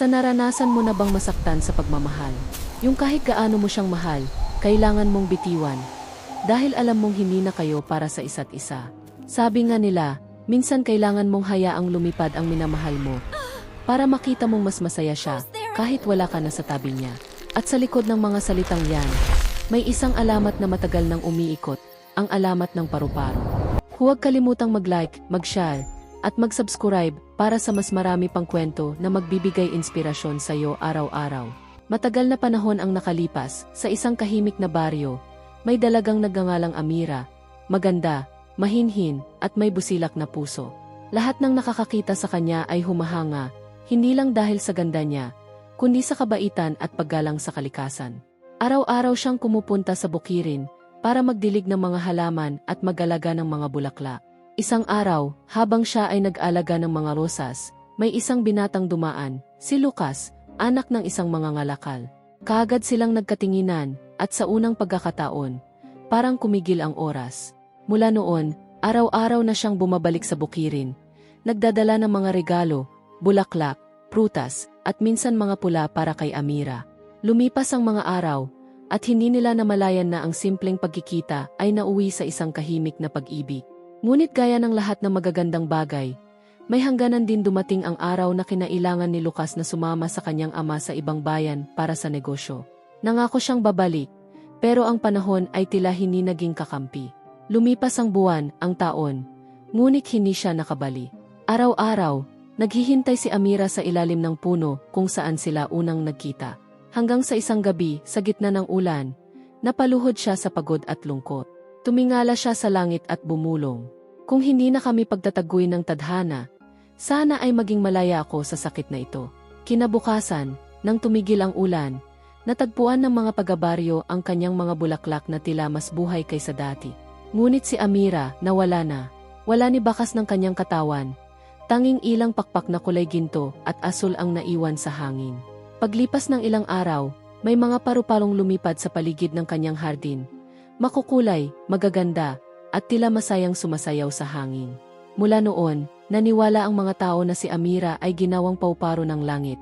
Sa naranasan mo na bang masaktan sa pagmamahal? Yung kahit gaano mo siyang mahal, kailangan mong bitiwan. Dahil alam mong hindi na kayo para sa isa't isa. Sabi nga nila, minsan kailangan mong hayaang lumipad ang minamahal mo. Para makita mong mas masaya siya, kahit wala ka na sa tabi niya. At sa likod ng mga salitang yan, may isang alamat na matagal nang umiikot, ang alamat ng paru-paro. Huwag kalimutang mag-like, mag-share, at mag-subscribe para sa mas marami pang kwento na magbibigay inspirasyon sa iyo araw-araw. Matagal na panahon ang nakalipas sa isang kahimik na baryo. May dalagang nagngangalang Amira, maganda, mahinhin, at may busilak na puso. Lahat ng nakakakita sa kanya ay humahanga, hindi lang dahil sa ganda niya, kundi sa kabaitan at paggalang sa kalikasan. Araw-araw siyang kumupunta sa bukirin para magdilig ng mga halaman at magalaga ng mga bulakla. Isang araw, habang siya ay nag-alaga ng mga rosas, may isang binatang dumaan, si Lucas, anak ng isang mga ngalakal. Kaagad silang nagkatinginan, at sa unang pagkakataon, parang kumigil ang oras. Mula noon, araw-araw na siyang bumabalik sa bukirin. Nagdadala ng mga regalo, bulaklak, prutas, at minsan mga pula para kay Amira. Lumipas ang mga araw, at hindi nila namalayan na ang simpleng pagkikita ay nauwi sa isang kahimik na pag-ibig. Ngunit gaya ng lahat ng magagandang bagay, may hangganan din dumating ang araw na kinailangan ni Lucas na sumama sa kanyang ama sa ibang bayan para sa negosyo. Nangako siyang babalik, pero ang panahon ay tila hindi naging kakampi. Lumipas ang buwan, ang taon, ngunit hindi siya nakabali. Araw-araw, naghihintay si Amira sa ilalim ng puno kung saan sila unang nagkita. Hanggang sa isang gabi, sa gitna ng ulan, napaluhod siya sa pagod at lungkot. Tumingala siya sa langit at bumulong. Kung hindi na kami pagtataguy ng tadhana, sana ay maging malaya ako sa sakit na ito. Kinabukasan, nang tumigil ang ulan, natagpuan ng mga pagabaryo ang kanyang mga bulaklak na tila mas buhay kaysa dati. Ngunit si Amira, nawala na. Wala ni bakas ng kanyang katawan. Tanging ilang pakpak na kulay ginto at asul ang naiwan sa hangin. Paglipas ng ilang araw, may mga paru-parong lumipad sa paligid ng kanyang hardin. Makukulay, magaganda, at tila masayang sumasayaw sa hangin. Mula noon, naniwala ang mga tao na si Amira ay ginawang pauparo ng langit.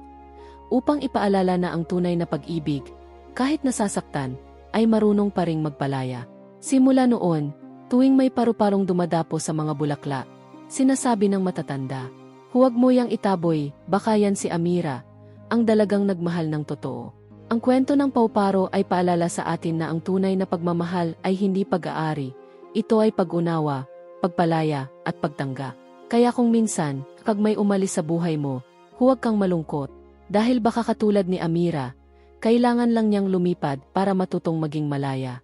Upang ipaalala na ang tunay na pag-ibig, kahit nasasaktan, ay marunong pa ring magpalaya. Simula noon, tuwing may paru-parong dumadapo sa mga bulakla, sinasabi ng matatanda, huwag mo yang itaboy, baka yan si Amira, ang dalagang nagmahal ng totoo. Ang kwento ng pauparo ay paalala sa atin na ang tunay na pagmamahal ay hindi pag-aari, ito ay pag-unawa, pagpalaya, at pagtangga. Kaya kung minsan, kapag may umalis sa buhay mo, huwag kang malungkot. Dahil baka katulad ni Amira, kailangan lang niyang lumipad para matutong maging malaya.